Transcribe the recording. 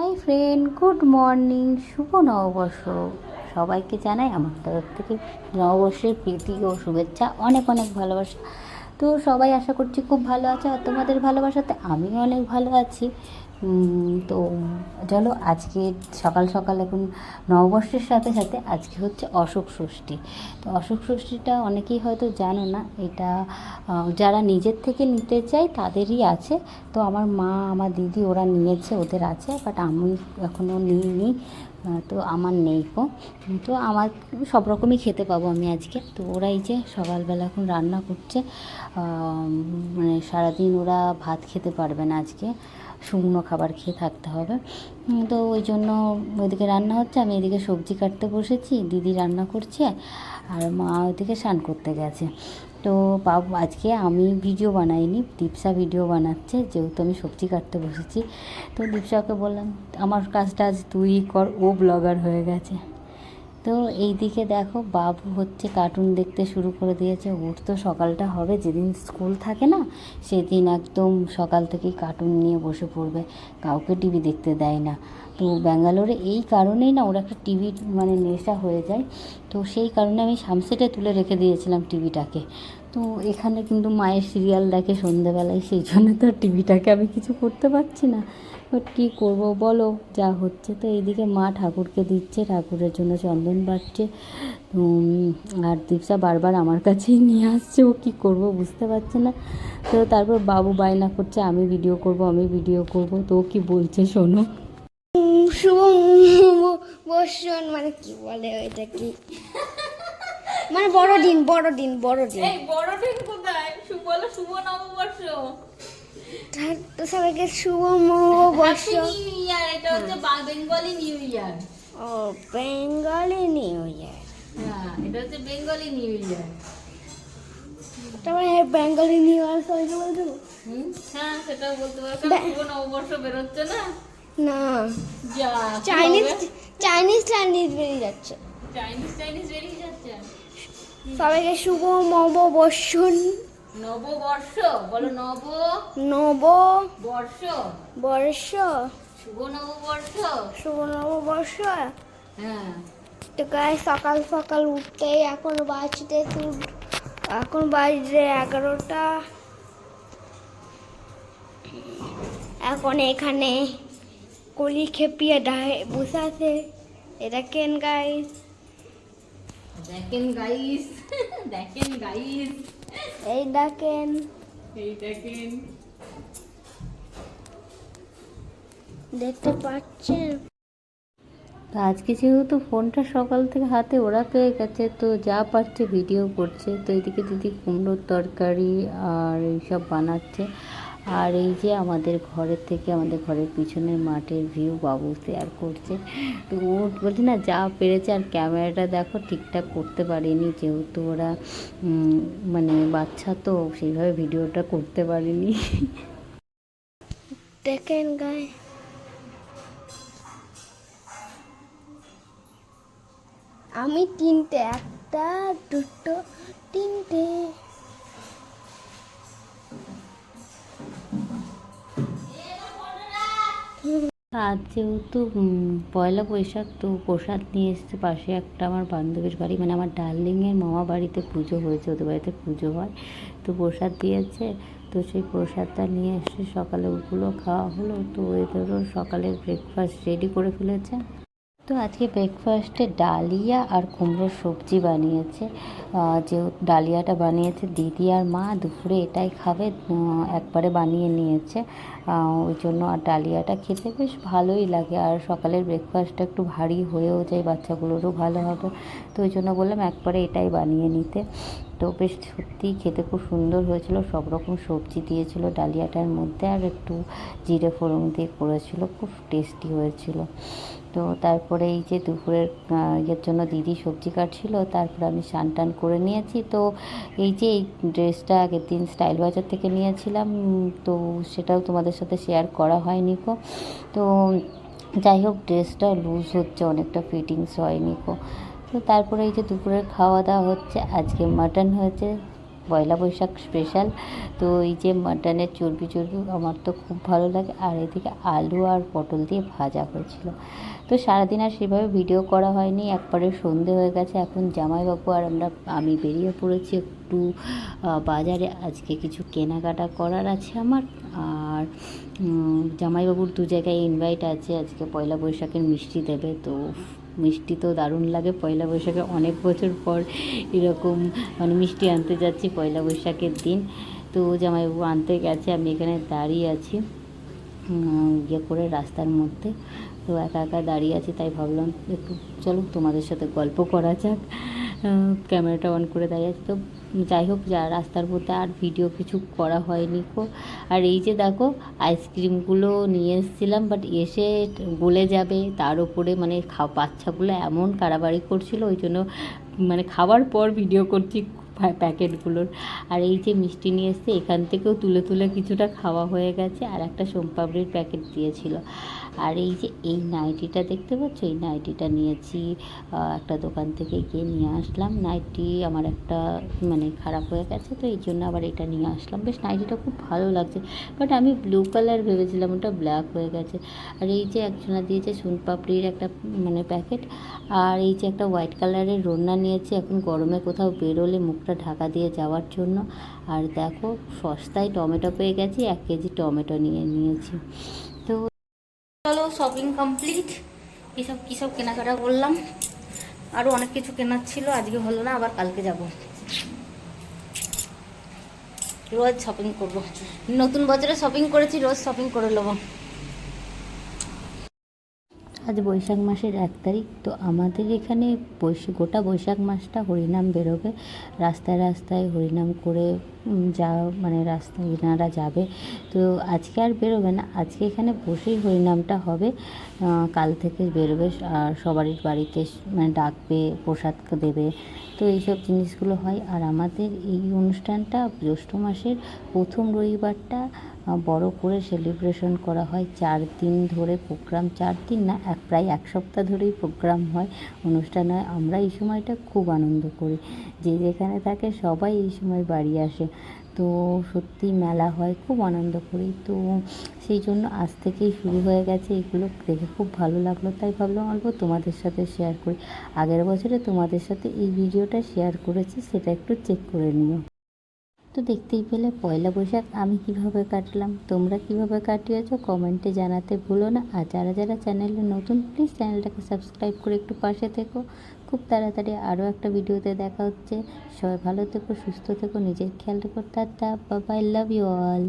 High friend, good morning, শুভ নববর্ষ। সবাইকে জানাই আমার তরফ থেকে নববর্ষের প্রীতি ও শুভেচ্ছা, অনেক অনেক ভালোবাসা। তো সবাই আশা করছি খুব ভালো আছে, আর তোমাদের ভালোবাসাতে আমিও অনেক ভালো আছি। তো চলো আজকে সকাল সকাল এখন নববর্ষের সাথে সাথে আজকে হচ্ছে অশোক ষষ্ঠী। তো অশোক ষষ্ঠীটা অনেকেই হয়তো জানো না, এটা যারা নিজের থেকে নিতে চায় তাদেরই আছে। তো আমার মা, আমার দিদি ওরা নিয়েছে, ওদের আছে বাট আমি এখনও নিইনি তো আমার নেই কো তো আমার সব রকমই খেতে পাবো আমি আজকে। তো ওরা এই যে সকালবেলা এখন রান্না করছে মানে সারাদিন ওরা ভাত খেতে পারবে না আজকে। শুকনো খাবার খেয়ে থাকতে হবে। তো ওই জন্য ওইদিকে রান্না হচ্ছে, আমি এদিকে সবজি কাটতে বসেছি, দিদি রান্না করছে, আর মা ওইদিকে স্নান করতে গেছে। তো বাবু, আজকে আমি ভিডিও বানাইনি, দীপসা ভিডিও বানাচ্ছে, যেহেতু আমি সবজি কাটতে বসেছি। তো দীপসাকে বললাম, আমার কাজটা আজ তুই কর, ও ব্লগার হয়ে গেছে। তো এই দিকে দেখো বাবু হচ্ছে কার্টুন দেখতে শুরু করে দিয়েছে। ওর তো সকালটা হবে, যেদিন স্কুল থাকে না, সেদিন একদম সকাল থেকেই কার্টুন নিয়ে বসে পড়বে। কাউকে টিভি দেখতে দেয় না। তো ব্যাঙ্গালোরে এই কারণেই না ওর একটা টিভি মানে নেশা হয়ে যায়। তো সেই কারণে আমি সামসেটে তুলে রেখে দিয়েছিলাম টিভিটাকে তো এখানে কিন্তু মায়ের সিরিয়াল দেখে সন্ধেবেলায়, সেই জন্য তো টিভিটাকে আমি কিছু করতে পারছি না। বাট কী করব বলো? যা হচ্ছে তো এইদিকে মা ঠাকুরকে দিচ্ছে ঠাকুরের জন্য চন্দন বাড়ছে আর দীপসা বারবার আমার কাছেই নিয়ে আসছে ও কী করব বুঝতে পারছে না। তো তারপর বাবু বায়না করছে আমি ভিডিও করব আমি ভিডিও করব তো ও কী বলছে শোনো? শুভ বর্ষণ মানে কি বলে ওইটা কি? মানে বড় দিন বড় দিন বড় দিন বড় দিন কোথায়? শুভ বলো শুভ নববর্ষ। তো সবাইকে শুভ বর্ষ হ্যাপি নিউ ইয়ার এটা হচ্ছে বেঙ্গলি নিউ ইয়ার। ও বেঙ্গলি নিউ ইয়ার। হ্যাঁ এটা হচ্ছে বেঙ্গলি নিউ ইয়ার। তারপরে বেঙ্গলি নিউ ইয়ার সবাইকে হ্যাঁ বলতে পারো বে- শুভ নববর্ষ বেরোচ্ছে না। না। চাইনিজ চাইনিজ চাইনিজ বেরিয়ে যাচ্ছে। চাইনিজ চাইনিজ বেরিয়ে যাচ্ছে। সবাইকে শুভ নববর্ষণ নববর্ষ বলো নব। নব বর্ষ। বর্ষ। শুভ নববর্ষ। শুভ নববর্ষ। হ্যাঁ। তো গায়ে সকাল সকাল উঠতে এখন বাজতে এখন বাজছে এগারোটা। এখন এখানে কলি খেপিয়ে ডায়ে বসে আছে। এটা কেন গাইস দেখেন গাইস দেখেন গাইস এই দেখেন এই দেখেন দেখতে পাচ্ছেন? তো আজকে যেহেতু ফোনটা সকাল থেকে হাতে ওরা পেয়ে গেছে তো যা পারছে ভিডিও করছে। তো এদিকে দিদি কুমড়োর তরকারি আর এইসব বানাচ্ছে। আর এই যে আমাদের ঘরের থেকে আমাদের ঘরের পিছনের মাঠের ভিউ বাবু শেয়ার করছে। তো ও বলছে, না, যা পেরেছে আর ক্যামেরাটা দেখো, ঠিকঠাক করতে পারিনি। যেহেতু ওরা মানে বাচ্চা তো, সেইভাবে ভিডিওটা করতে পারেনি। দেখেন গায়ে। আমি তিনটে, একটা, দুটো, তিনটে। আজ যেহেতু পয়লা বৈশাখ তো প্রসাদ নিয়ে এসেছে পাশে একটা আমার বান্ধবীর বাড়ি। মানে আমার ডার্লিংয়ের মামা বাড়িতে পুজো হয়েছে, ওদের বাড়িতে পুজো হয়। তো প্রসাদ দিয়েছে, তো সেই প্রসাদটা নিয়ে এসে সকালে ওগুলো খাওয়া হলো। তো এদেরও সকালে ব্রেকফাস্ট রেডি করে ফেলেছে। তো আজকে ব্রেকফাস্টে ডালিয়া আর কুমড়োর সবজি বানিয়েছে। যে ডালিয়াটা বানিয়েছে, দিদি আর মা দুপুরে এটাই খাবে একবারে বানিয়ে নিয়েছে। ওই জন্য আর ডালিয়াটা খেতে বেশ ভালোই লাগে। আর সকালের ব্রেকফাস্টটা একটু ভারী হয়েও যায়, বাচ্চাগুলোরও ভালো হবে। তো ওই জন্য বললাম একবারে এটাই বানিয়ে নিতে। তো বেশ সত্যিই খেতে খুব সুন্দর হয়েছিল। সব রকম সবজি দিয়েছিল ডালিয়াটার মধ্যে আর একটু জিরে ফোড়ন দিয়ে করেছিল, খুব টেস্টি হয়েছিল। তো তারপরে এই যে দুপুরের ইয়ের জন্য দিদি সবজি কাটছিল, তারপরে আমি স্নান টান করে নিয়েছি। তো এই যে এই ড্রেসটা আগের দিন স্টাইল বাজার থেকে নিয়েছিলাম, তো সেটাও তোমাদের সাথে শেয়ার করা হয়নি কো তো যাই হোক, ড্রেসটা লুজ হচ্ছে, অনেকটা ফিটিংস হয়নি কো তো তারপরে এই যে দুপুরের খাওয়া দাওয়া হচ্ছে, আজকে মাটন হয়েছে, পয়লা বৈশাখ স্পেশাল তো এই যে মাটনের চর্বি চর্বি আমার তো খুব ভালো লাগে, আর এদিকে আলু আর পটল দিয়ে ভাজা হয়েছিল। তো সারাদিন আর সেভাবে ভিডিও করা হয়নি, একবারে সন্ধে হয়ে গেছে। এখন জামাইবাবু আর আমরা, আমি বেরিয়ে পড়েছি একটু বাজারে। আজকে কিছু কেনাকাটা করার আছে আমার, আর জামাইবাবুর দু জায়গায় ইনভাইট আছে। আজকে পয়লা বৈশাখের মিষ্টি দেবে, তো মিষ্টি তো দারুণ লাগে। পয়লা বৈশাখে অনেক বছর পর এরকম মানে মিষ্টি আনতে যাচ্ছি পয়লা বৈশাখের দিন। তো জামাইবাবু আনতে গেছে, আমি এখানে দাঁড়িয়ে আছি ইয়ে করে রাস্তার মধ্যে। তো একা একা দাঁড়িয়ে আছি, তাই ভাবলাম একটু, চলো তোমাদের সাথে গল্প করা যাক। ক্যামেরাটা অন করে দাঁড়িয়ে তো যাই হোক, যা রাস্তার মধ্যে আর ভিডিও কিছু করা হয়নি কো। আর এই যে দেখো আইসক্রিমগুলো নিয়ে এসেছিলাম বাট এসে গলে যাবে। তার উপরে মানে খা বাচ্চাগুলো এমন কারাবাড়ি করছিল, ওই জন্য মানে খাওয়ার পর ভিডিও করছি। প্যাকেটগুলোর। আর এই যে মিষ্টি নিয়ে এসছে, এখান থেকেও তুলে তুলে কিছুটা খাওয়া হয়ে গেছে আর একটা সোমপাপড়ির প্যাকেট দিয়েছিল। আর এই যে এই নাইটিটা দেখতে পাচ্ছ? এই নাইটিটা নিয়েছি একটা দোকান থেকে গিয়ে নিয়ে আসলাম। নাইটি আমার একটা মানে খারাপ হয়ে গেছে, তো এই জন্য আবার এটা নিয়ে আসলাম। বেশ নাইটিটা খুব ভালো লাগছে, বাট আমি ব্লু কালার ভেবেছিলাম, ওটা ব্ল্যাক হয়ে গেছে। আর এই যে একজনা দিয়েছে সোনপাপড়ির একটা মানে প্যাকেট। আর এই যে একটা হোয়াইট কালারের রন্না নিয়েছি, এখন গরমে কোথাও বেরোলে মুখটা ঢাকা দিয়ে যাওয়ার জন্য। আর দেখো, সস্তায় টমেটো পেয়ে গেছি, এক কেজি টমেটো নিয়ে নিয়েছি। তো চলো শপিং কমপ্লিট এসব কী সব কেনাকাটা করলাম? আরও অনেক কিছু কেনার ছিল, আজকে হলো না, আবার কালকে যাব। রোজ শপিং করব। নতুন বছরে শপিং করেছি, রোজ শপিং করে নেব। আজ বৈশাখ মাসের এক তারিখ, তো আমাদের এখানে বৈশাখ গোটা বৈশাখ মাসটা হরিনাম বেরোবে। রাস্তায় রাস্তায় হরিনাম করে যা মানে রাস্তায় এনারা যাবে। তো আজকে আর বেরোবে না, আজকে এখানে বসেই হরিনামটা হবে। কাল থেকে বেরোবে, আর সবারই বাড়িতে মানে ডাকবে, প্রসাদ দেবে। তো এইসব জিনিসগুলো হয়। আর আমাদের এই অনুষ্ঠানটা জ্যৈষ্ঠ মাসের প্রথম রবিবারটা বড় করে সেলিব্রেশন করা হয়। চার দিন ধরে প্রোগ্রাম চার দিন না, এক, প্রায় এক সপ্তাহ ধরেই প্রোগ্রাম হয়। অনুষ্ঠান হয় আমরা এই সময়টা খুব আনন্দ করি। যে যেখানে থাকে সবাই এই সময় বাড়ি আসে। তো সত্যি মেলা হয়, খুব আনন্দ করি। তো সেই জন্য আজ থেকেই শুরু হয়ে গেছে। এগুলো দেখে খুব ভালো লাগল। তাই ভাবলাম অল্প তোমাদের সাথে শেয়ার করি। আগের বছরে তোমাদের সাথে এই ভিডিওটা শেয়ার করেছি, সেটা একটু চেক করে নিও। তো দেখতেই পেলে পয়লা বৈশাখ আমি কীভাবে কাটলাম। তোমরা কীভাবে কাটিয়েছ কমেন্টে জানাতে ভুলো না। আর যারা যারা চ্যানেলে নতুন প্লিজ চ্যানেলটাকে সাবস্ক্রাইব করে একটু পাশে থেকো। খুব তাড়াতাড়ি আরও একটা ভিডিওতে দেখা হচ্ছে। সবাই ভালো থেকো, সুস্থ থেকো, নিজের খেয়াল রেখো। টাটা বাবাই লাভ ইউ অল